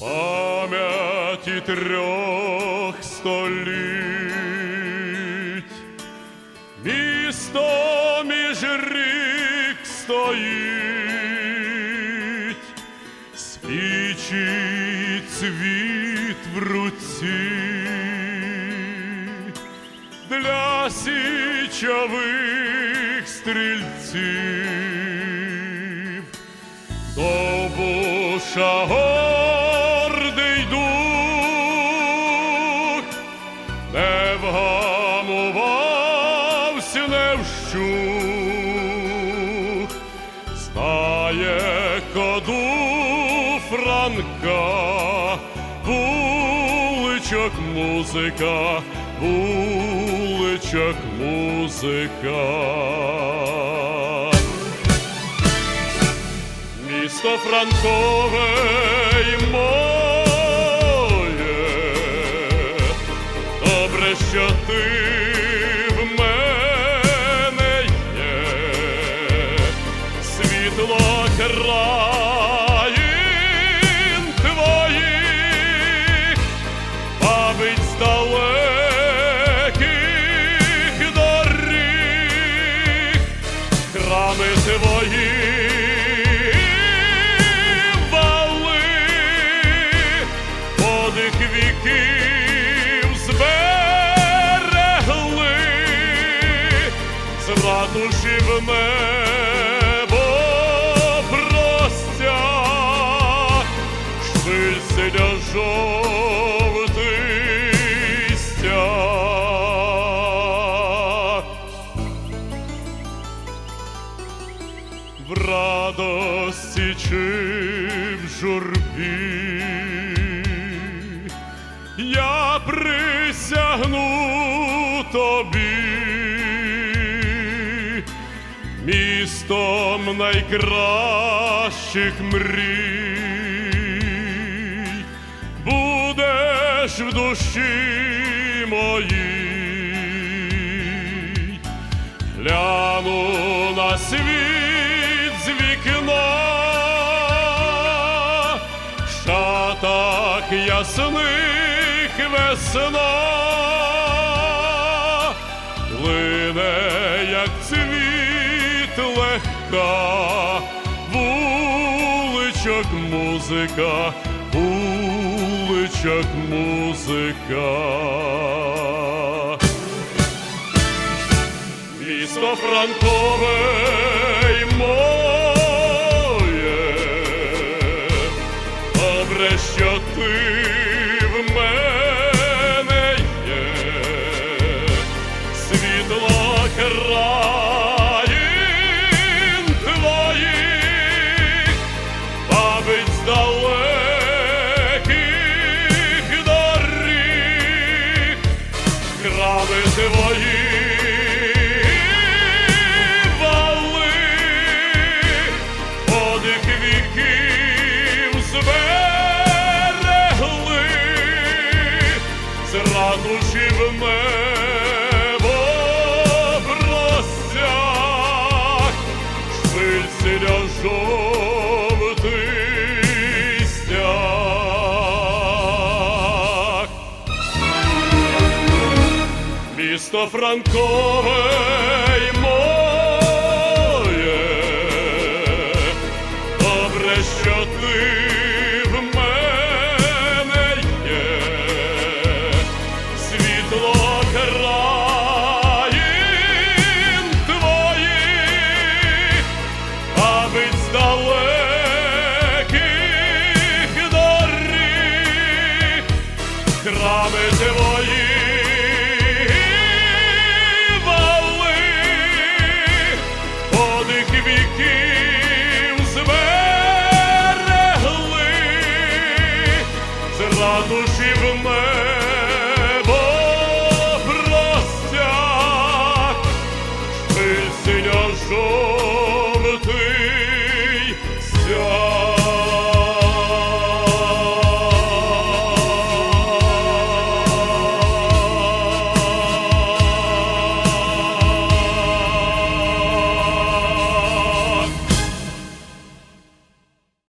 Варті трьох століть. Місто між рік стоїть, свічить світ в руці для січових стрільців. Довбуша вщух, знає коду Франка, вуличок музика, вуличок музика. Місто Франкове й моє, добре, що ти світло країн твоїх, бабить з далеких доріг, храми твої зберегли, з ратуші жовтий в радості чи в. Я присягну тобі містом найкращих мрій. Будеш в душі моїй. Гляну на світ з вікна, шатах ясних весна, лине, як цвіт легка, вуличок музика, вуличок музика. Місто Франкове й моє, добре, що ти в мене є, світло країн з небо в небо простяг, шпильцеля жовтий стяг. Місто Франкове храми твої